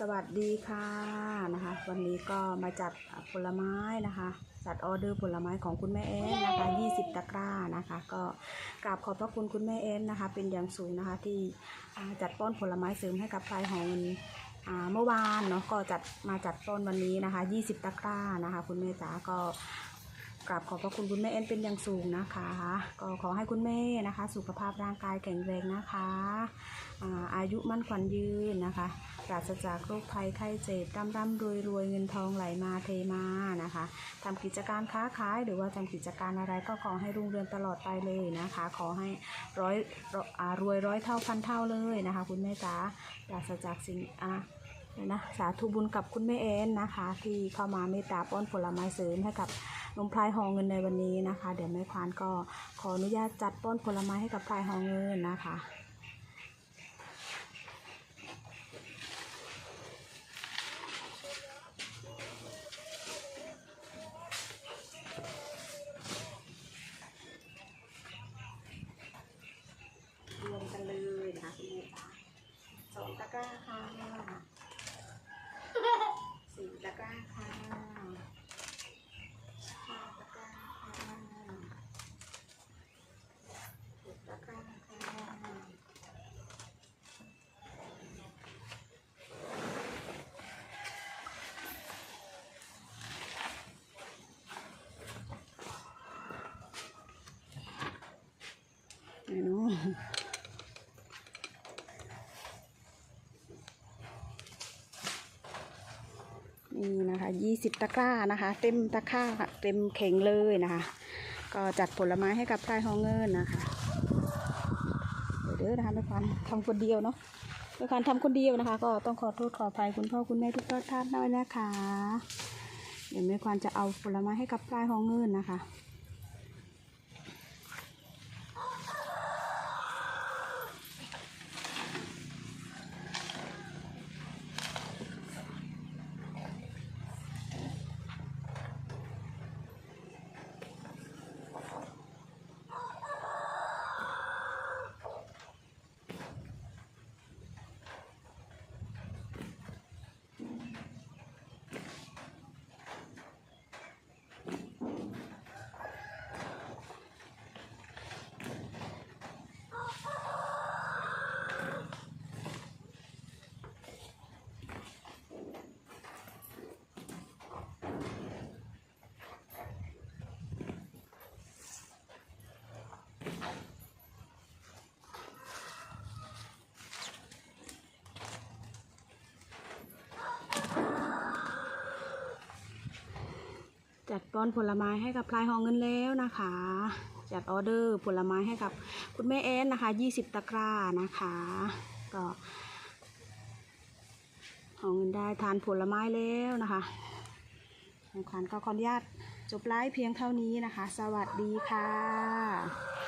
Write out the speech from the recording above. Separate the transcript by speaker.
Speaker 1: สวัสดีค่ะนะคะ วันนี้ก็มาจัดผลไม้นะคะ จัดออเดอร์ผลไม้ของคุณแม่เอ็นนะคะ20 ตะกร้านะคะ ก็กราบขอบพระคุณคุณแม่เอ็นนะคะ เป็นอย่างสูงนะคะที่จัดป้อนผลไม้เสริมให้กับพลายหอเงินเมื่อวานเนาะก็จัดมาจัดป้อนวันนี้นะคะ 20 ตะกร้านะคะ คุณแม่จ๋าก็ กราบขอบพระคุณคุณแม่เอ็นเป็นอย่างสูงนะคะ ก็ขอให้คุณแม่นะคะ สุขภาพร่างกายแข็งแรงนะคะอาอายุมั่นขวัญยืนนะคะปราศจากโรคภัยไข้เจ็บร่ำร่ำรวยรวยเงินทองไหลมาเทมานะคะทำกิจการค้าขายหรือว่าทำกิจการอะไรก็ขอให้รุ่งเรืองตลอดไปเลยนะคะ ขอให้ร้อยรวยร้อยเท่าพันเท่าเลยนะคะ คุณแม่จ๋าปราศจากสิ่งอะ นะสาธุบุญกับคุณแม่เอ็นนะคะ ที่เข้ามาเมตตาป้อนผลไม้เสริมให้กับนมพลายหองเงินในวันนี้นะคะ เดี๋ยวแม่ควานก็ขออนุญาตจัดป้อนผลไม้ให้กับพลายหองเงินนะคะรวมกันเลยนะคะคุณแม่จ๋าสองตะกร้าค่ะสี่ตะกร้าค่ะห้าตะกร้าค่ะหกตะกร้าค่ะไหนเนี่นะคะยี่สิบตะกร้านะคะ เต็มตะกร้าค่ะ เต็มเข่งเลยนะคะ ก็จัดผลไม้ให้กับพลายฮองเงินนะคะเดี๋ยวเด้อนะคะไม่ควานทำคนเดียวเนาะไม่ควานทำคนเดียวนะคะ ก็ต้องขอโทษขออภัยคุณพ่อคุณแม่ทุกท่านด้วยนะคะ เดี๋ยวไม่ควานจะเอาผลไม้ให้กับพลายฮองเงินนะคะ จัดป้อนผลไม้ให้กับพลายหองเงินแล้วนะคะ จัดออเดอร์ผลไม้ให้กับคุณแม่แอนนะคะ 20 ตะกร้านะคะ ก็หองเงินได้ทานผลไม้แล้วนะคะแม่ขวนก็ขออนุญาตจบไลฟ์เพียงเท่านี้นะคะ สวัสดีค่ะ